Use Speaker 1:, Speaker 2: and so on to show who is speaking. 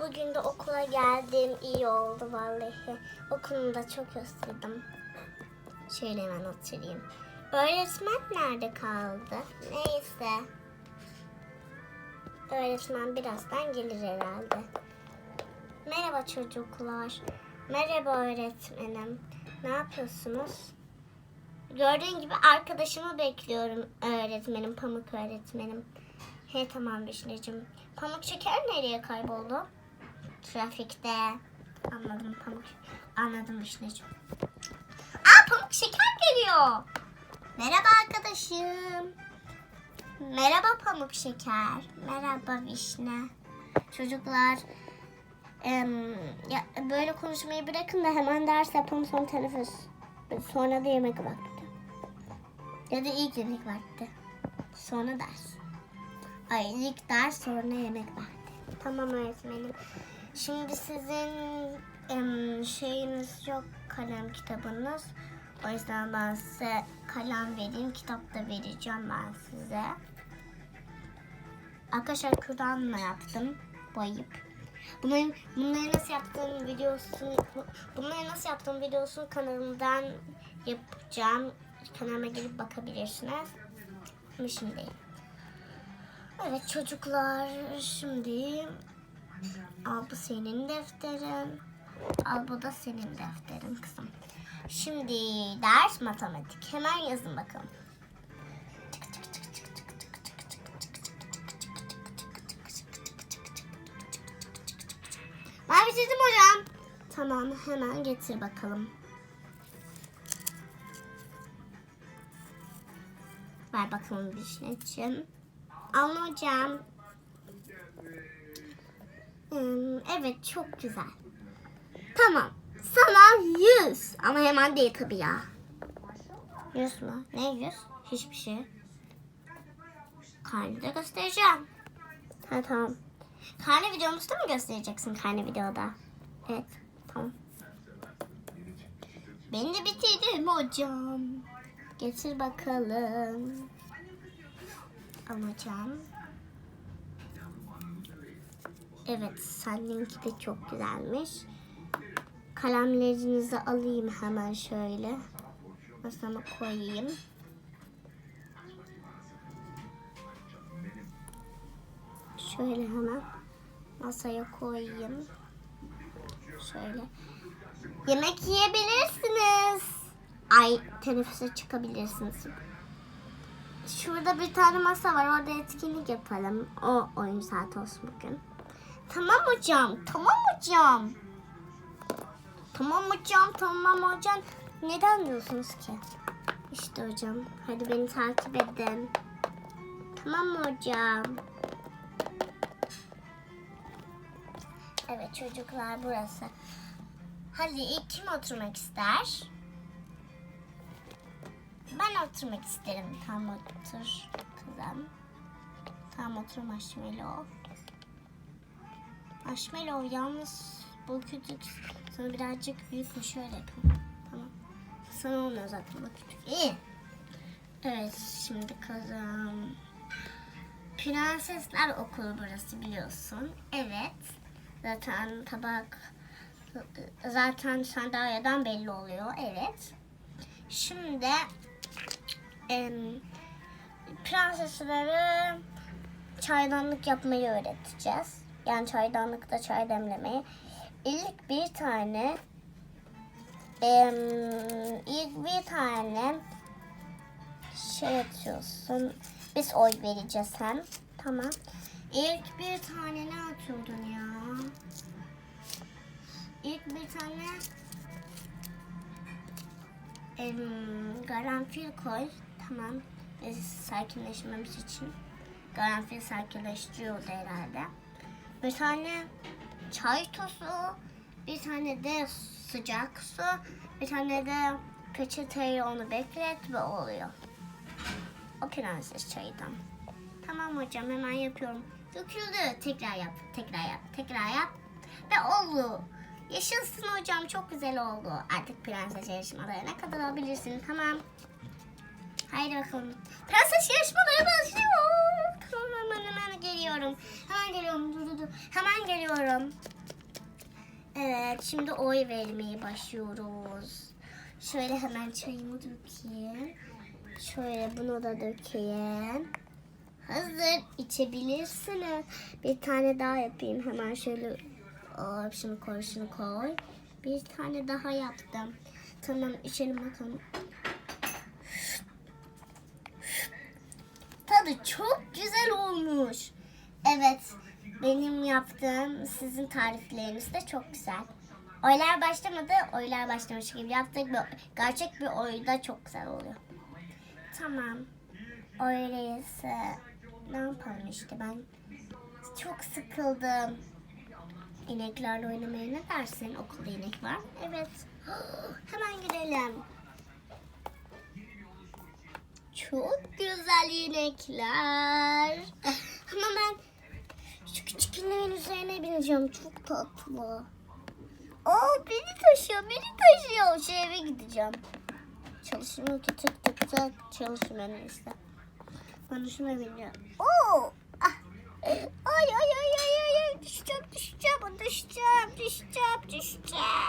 Speaker 1: Bugün de okula geldim. iyi oldu vallahi. Okulumu da çok özledim. Şöyle hemen oturayım. Öğretmen nerede kaldı? Neyse. Öğretmen birazdan gelir herhalde. Merhaba çocuklar. Merhaba öğretmenim. Ne yapıyorsunuz? Gördüğün gibi arkadaşımı bekliyorum öğretmenim, Pamuk öğretmenim. He tamam Vişneciğim. Pamuk şeker nereye kayboldu? Trafikte. Anladım Pamuk. Anladım Vişneciğim. Aa Pamuk şeker geliyor. Merhaba arkadaşım. Merhaba Pamuk şeker. Merhaba Vişne. Çocuklar em, ya, böyle konuşmayı bırakın da hemen ders yapalım son teneffüs. Sonra da yemek vakti. Ya da ilk yemek vakti. Sonra ders. Ay ilk ders sonra yemek vakti. Tamam öğretmenim. Şimdi sizin em, şeyiniz yok kalem kitabınız. O yüzden ben size kalem vereyim. Kitap da vereceğim ben size. Arkadaşlar kürdanla yaptım. Boyayıp. Bunların, bunları nasıl yaptığım videosunu bunları nasıl yaptığım videosunu kanalımdan yapacağım. Kanalıma girip bakabilirsiniz. Şimdi. Evet çocuklar şimdi al bu senin defterin. Al bu da senin defterin kızım. Şimdi ders matematik. Hemen yazın bakalım. Ben bitirdim hocam. Tamam hemen getir bakalım. Ver bakalım Vişneciğim. Al hocam. Evet çok güzel. Tamam. Sana yüz. Ama hemen değil tabii ya. Yüz mü? Ne yüz? Hiçbir şey. Karnı da göstereceğim. Ha tamam. Karne videomuzda mı göstereceksin karne videoda? Evet. Tamam. Ben de bitirdim hocam. Getir bakalım. Al hocam. Evet, seninki de çok güzelmiş. Kalemlerinizi alayım hemen şöyle. Masama koyayım. Şöyle hemen masaya koyayım. Şöyle. Yemek yiyebilirsiniz. Ay teneffüse çıkabilirsiniz. Şurada bir tane masa var. Orada etkinlik yapalım. O oyun saati olsun bugün. Tamam hocam. Tamam hocam. Tamam hocam. Tamam hocam. Neden diyorsunuz ki? İşte hocam. Hadi beni takip edin. Tamam hocam? Evet çocuklar burası. Hadi ilk kim oturmak ister? Ben oturmak isterim. Tam otur kızım. Tam otur Marshmallow. Marshmallow yalnız bu küçük sana birazcık büyük mü şöyle yapayım. Tamam. Sana olmuyor zaten bu küçük. İyi. Evet şimdi kızım. Prensesler okulu burası biliyorsun. Evet. Zaten tabak zaten sandalyeden belli oluyor. Evet. Şimdi em, prenseslere çaydanlık yapmayı öğreteceğiz. Yani çaydanlıkta çay demlemeyi. İlk bir tane ilk bir tane şey atıyorsun. Biz oy vereceğiz hem. Tamam. İlk bir tane ne atıyordun ya? İlk bir tane em, karanfil koy. Tamam. Biz sakinleşmemiz için. Karanfil sakinleştiriyordu herhalde. Bir tane çay tozu. Bir tane de sıcak su. Bir tane de peçeteyle onu beklet ve oluyor. O prenses çayından. Tamam hocam hemen yapıyorum. Döküldü. Tekrar yap. Tekrar yap. Tekrar yap. Ve oldu. Yaşasın hocam. Çok güzel oldu. Artık prenses yarışmalarına katılabilirsin. Tamam. Haydi bakalım. Prenses yarışmaları başlıyor. Geliyorum. Hemen geliyorum. Dur dur dur. Hemen geliyorum. Evet şimdi oy vermeye başlıyoruz. Şöyle hemen çayımı dökeyim. Şöyle bunu da dökeyim. Hazır içebilirsiniz. Bir tane daha yapayım. Hemen şöyle Aa, şunu koy şunu koy. Bir tane daha yaptım. Tamam içelim bakalım. Tadı çok güzel olmuş. Evet benim yaptığım sizin tarifleriniz de çok güzel. Oylar başlamadı, oylar başlamış gibi yaptık. Bir, gerçek bir oyda çok güzel oluyor. Tamam. Öyleyse ne yapalım işte ben çok sıkıldım. İneklerle oynamaya ne dersin? Okulda inek var. Evet. Hemen gidelim. Çok güzel inekler. Ama ben şu küçük ineğin üzerine bineceğim. Çok tatlı. Aa beni taşıyor, beni taşıyor. Şu eve gideceğim. Çalışmıyor ki tık tık tık. Çalışmıyor neyse. Ben şuna bineceğim. Oo! Ah! Ay ay ay ay ay ay düşeceğim düşeceğim düşeceğim düşeceğim düşeceğim